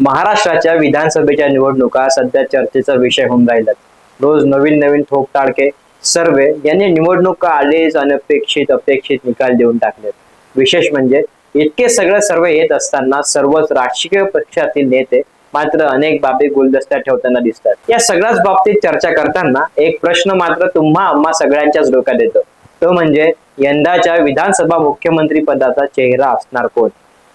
महाराष्ट्राच्या विधानसभेच्या निवडणुका सध्या चर्चेचा विषय होऊन राहिल्यात. रोज नवीन नवीन ठोक सर्वे यांनी निवडणुका आलेच अनपेक्षित अपेक्षित निकाल देऊन टाकलेत. विशेष म्हणजे इतके सगळे सर्वे येत असताना सर्वच राजकीय पक्षातील नेते मात्र अनेक बाबी गुलदस्त्यात ठेवताना दिसतात. या सगळ्याच बाबतीत चर्चा करताना एक प्रश्न मात्र तुम्हा आम्हा सगळ्यांच्याच डोक्यात येतो. तो म्हणजे यंदाच्या विधानसभा मुख्यमंत्री पदाचा चेहरा असणार कोण?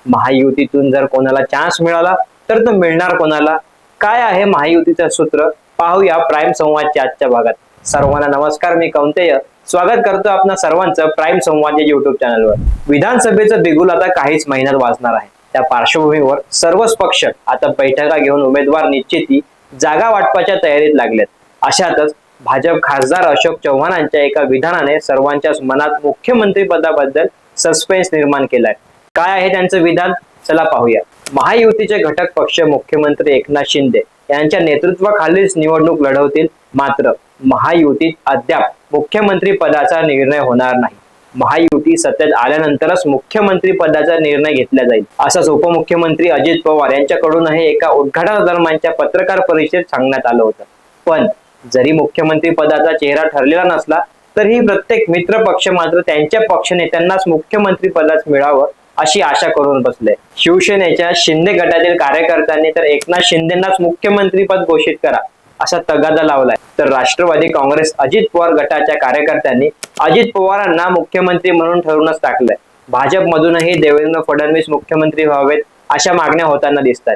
महायुतीतून जर कोणाला चान्स मिळाला तर तो मिळणार कोणाला? काय आहे महायुतीचं सूत्र? पाहूया प्राईम संवादच्या आजच्या भागात. सर्वांना नमस्कार मी कौंतेय. स्वागत करतो आपणा सर्वांचं प्राईम संवाद या युट्यूब चॅनलवर विधानसभेचं बिगुल आता काहीच महिन्यात वाजणार आहे. त्या पार्श्वभूमीवर सर्वच पक्ष आता बैठका घेऊन उमेदवार निश्चिती जागा वाटपाच्या तयारीत लागलेत. अशातच भाजप खासदार अशोक चव्हाणांच्या एका विधानाने सर्वांच्याच मनात मुख्यमंत्री पदाबद्दल सस्पेन्स निर्माण केलाय. काय आहे त्यांचं विधान? चला पाहूया. महायुतीचे घटक पक्ष मुख्यमंत्री एकनाथ शिंदे यांच्या नेतृत्वाखालीच निवडणूक लढवतील. मात्र महायुतीत अद्याप मुख्यमंत्री पदाचा निर्णय होणार नाही. महायुती सत्तेत आल्यानंतरच मुख्यमंत्री पदाचा निर्णय घेतला जाईल असंच उपमुख्यमंत्री अजित पवार यांच्याकडूनही एका उद्घाटना दरम्यानच्या पत्रकार परिषदेत सांगण्यात आलं होतं. पण जरी मुख्यमंत्री पदाचा चेहरा ठरलेला नसला तरीही प्रत्येक मित्र पक्ष मात्र त्यांच्या पक्ष नेत्यांनाच मुख्यमंत्री पदाच मिळावं अशी आशा करून बसले. शिवसेनेच्या शिंदे गटातील कार्यकर्त्यांनी तर एकनाथ शिंदेनाच मुख्यमंत्री पद घोषित करा असा तगादा लावलाय. तर राष्ट्रवादी काँग्रेस अजित पवार गटाच्या कार्यकर्त्यांनी अजित पवारांना मुख्यमंत्री म्हणून ठरवूनच टाकलंय. भाजपमधूनही देवेंद्र फडणवीस मुख्यमंत्री व्हावेत अशा मागण्या होताना दिसतात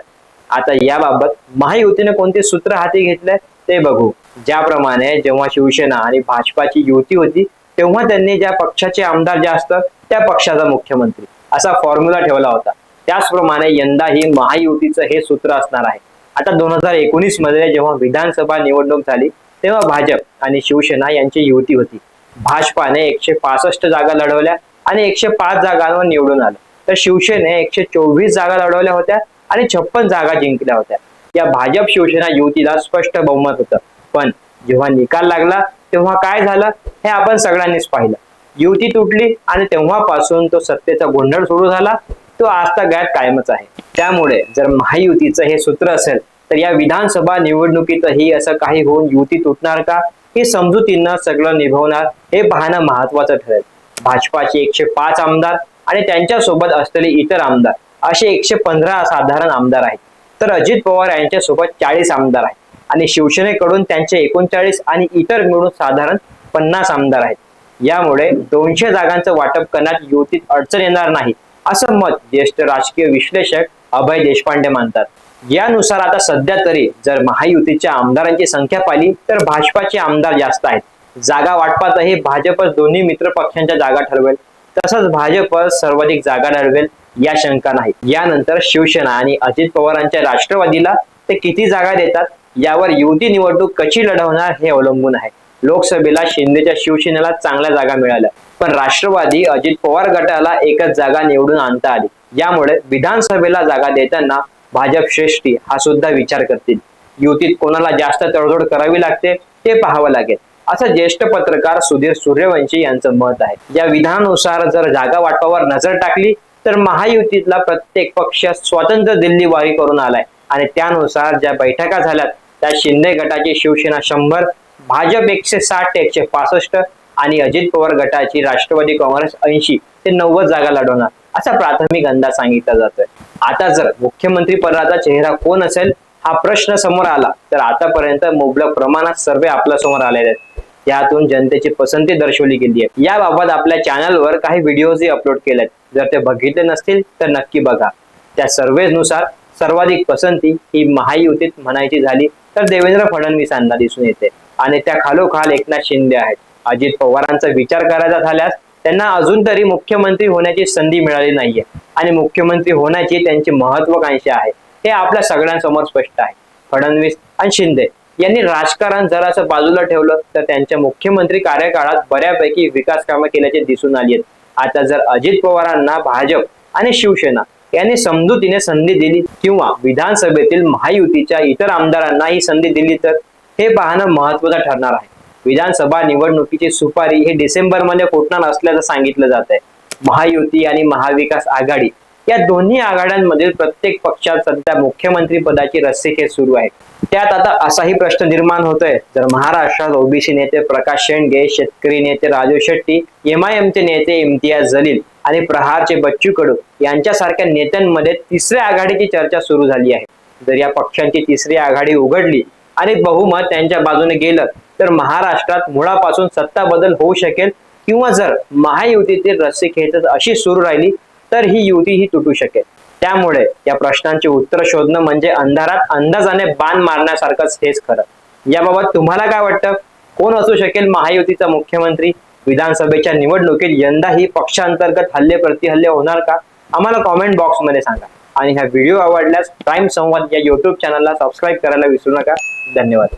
आता याबाबत महायुतीने कोणते सूत्र हाती घेतलंय ते बघू. ज्याप्रमाणे जेव्हा शिवसेना आणि भाजपाची युती होती तेव्हा त्यांनी ज्या पक्षाचे आमदार जास्त त्या पक्षाचा मुख्यमंत्री. असा फॉर्म्युला ठेवला होता. त्याचप्रमाणे यंदा ही महायुतीचं हे सूत्र असणार आहे. आता दोन हजार एकोणीसमध्ये जेव्हा विधानसभा निवडणूक झाली तेव्हा भाजप आणि शिवसेना यांची युती होती. भाजपाने एकशे पासष्ट जागा लढवल्या आणि एकशे पाच जागांवर निवडून आलं. तर शिवसेने एकशे चोवीस जागा लढवल्या होत्या आणि छप्पन जागा जिंकल्या होत्या. या भाजप शिवसेना युतीला स्पष्ट बहुमत होतं. पण जेव्हा निकाल लागला तेव्हा काय झालं? हे आपण सगळ्यांनीच पाहिलं. युती तुटली आणि तेव्हापासून तो सत्तेचा गोंधळ सुरू झाला तो आजचा गॅत कायमच आहे. त्यामुळे जर महायुतीचं हे सूत्र असेल तर या विधानसभा निवडणुकीतही असं काही होऊन युती तुटणार का? हे समजुतीनं सगळं निभवणार हे पाहणं महत्वाचं ठरेल. भाजपाचे एकशे पाच आमदार आणि त्यांच्यासोबत असलेले इतर आमदार असे एकशे पंधरा साधारण आमदार आहेत. तर अजित पवार यांच्यासोबत चाळीस आमदार आहेत. आणि शिवसेनेकडून त्यांचे एकोणचाळीस आणि इतर मिळून साधारण पन्नास आमदार आहेत. यामुळे दोनशे जागांचं वाटप करण्यात युतीत अडचण येणार नाही असं मत ज्येष्ठ राजकीय विश्लेषक अभय देशपांडे मानतात. यानुसार आता सध्या तरी जर महायुतीच्या आमदारांची संख्या पाहिली तर भाजपाचे आमदार जास्त आहेत. जागा वाटपातही भाजपच दोन्ही मित्र पक्षांच्या जागा ठरवेल तसंच भाजप सर्वाधिक जागा ठरवेल या शंका नाही. यानंतर शिवसेना आणि अजित पवारांच्या राष्ट्रवादीला ते किती जागा देतात यावर युती निवडणूक कशी लढवणार हे अवलंबून आहे. लोकसभेला शिंदेच्या शिवसेनेला चांगल्या जागा मिळाल्या. पण राष्ट्रवादी अजित पवार गटाला एकच जागा निवडून आणता आली. यामुळे विधानसभेला जागा देताना भाजप श्रेष्ठी हा सुद्धा विचार करतील. युतीत कोणाला जास्त तडजोड करावी लागते ते पाहावं लागेल. असं ज्येष्ठ पत्रकार सुधीर सूर्यवंशी यांचं मत आहे. या विधानानुसार जर जागा वाटपावर नजर टाकली तर महायुतीतला प्रत्येक पक्ष स्वतंत्र दिल्ली वारी करून आलाय. आणि त्यानुसार ज्या बैठका झाल्यात त्या शिंदे गटाची शिवसेना शंभर भाजप एकशे साठ ते एकशे पासष्ट आणि अजित पवार गटाची राष्ट्रवादी काँग्रेस ऐंशी ते नव्वद जागा लढवणार. असा प्राथमिक अंदाज सांगितला जातोय. आता जर मुख्यमंत्री पदाचा चेहरा कोण असेल हा प्रश्न समोर आला तर आतापर्यंत मुबलक प्रमाणात सर्वे आपल्यासमोर आलेले आहेत. यातून जनतेची पसंती दर्शवली गेली आहे. याबाबत आपल्या चॅनलवर काही व्हिडिओजही अपलोड केलेत. जर ते बघितले नसतील तर नक्की बघा. त्या सर्वेनुसार सर्वाधिक पसंती ही महायुतीत म्हणायची झाली तर देवेंद्र फडणवीसांना दिसून येते. आणि त्या खालोखाल एकनाथ शिंदे आहेत. अजित पवारांचा विचार करायचा झाल्यास त्यांना अजून तरी मुख्यमंत्री होण्याची संधी मिळाली नाहीये. आणि मुख्यमंत्री होण्याची त्यांची महत्वाकांक्षा आहे. हे आपल्या सगळ्यांसमोर स्पष्ट आहे. फडणवीस आणि शिंदे यांनी राजकारण जरासं बाजूला ठेवलं तर त्यांच्या मुख्यमंत्री कार्यकाळात बऱ्यापैकी विकास कामं केल्याचे दिसून आली आहेत. आता जर अजित पवारांना भाजप आणि शिवसेना यांनी समजुतीने संधी दिली किंवा विधानसभेतील महायुतीच्या इतर आमदारांना ही संधी दिली तर हे पाहणं महत्वाचं ठरणार आहे. विधानसभा निवडणुकीची सुपारी हे डिसेंबरमध्ये फुटणार असल्याचं सांगितलं जात आहे महायुती आणि महाविकास आघाडी या दोन्ही आघाड्यांमधील प्रत्येक पक्षात सध्या मुख्यमंत्री पदाची रस्सीखेच सुरू आहे त्यात आता असाही प्रश्न निर्माण होतोय. जर महाराष्ट्रात ओबीसी नेते प्रकाश शेंडगे शेतकरी नेते राजू शेट्टी एमआयएमचे नेते इम्तियाज जलील आणि प्रहारचे बच्चू कडू यांच्यासारख्या नेत्यांमध्ये तिसऱ्या आघाडीची चर्चा सुरू झाली आहे. जर या पक्षांची तिसरी आघाडी उघडली आणि बहुमत त्यांच्या बाजूने गेलं तर महाराष्ट्रात मुळापासून सत्ता बदल होऊ शकेल किंवा जर महायुतीतील रस्सी खेचत अशी सुरू राहिली तर ही युती ही तुटू शकेल. त्यामुळे या प्रश्नांची उत्तर शोधणं म्हणजे अंधारात अंदाजाने बाण मारण्यासारखंच हेच खरं. याबाबत तुम्हाला काय वाटतं? कोण असू शकेल महायुतीचा मुख्यमंत्री? विधानसभेच्या निवडणुकीत यंदा ही पक्षांतर्गत हल्ले प्रतिहल्ले होणार का? आम्हाला कॉमेंट बॉक्समध्ये सांगा. आणि हा व्हिडिओ आवडल्यास प्राईम संवाद या युट्यूब चॅनलला सबस्क्राईब करायला विसरू नका. धन्यवाद.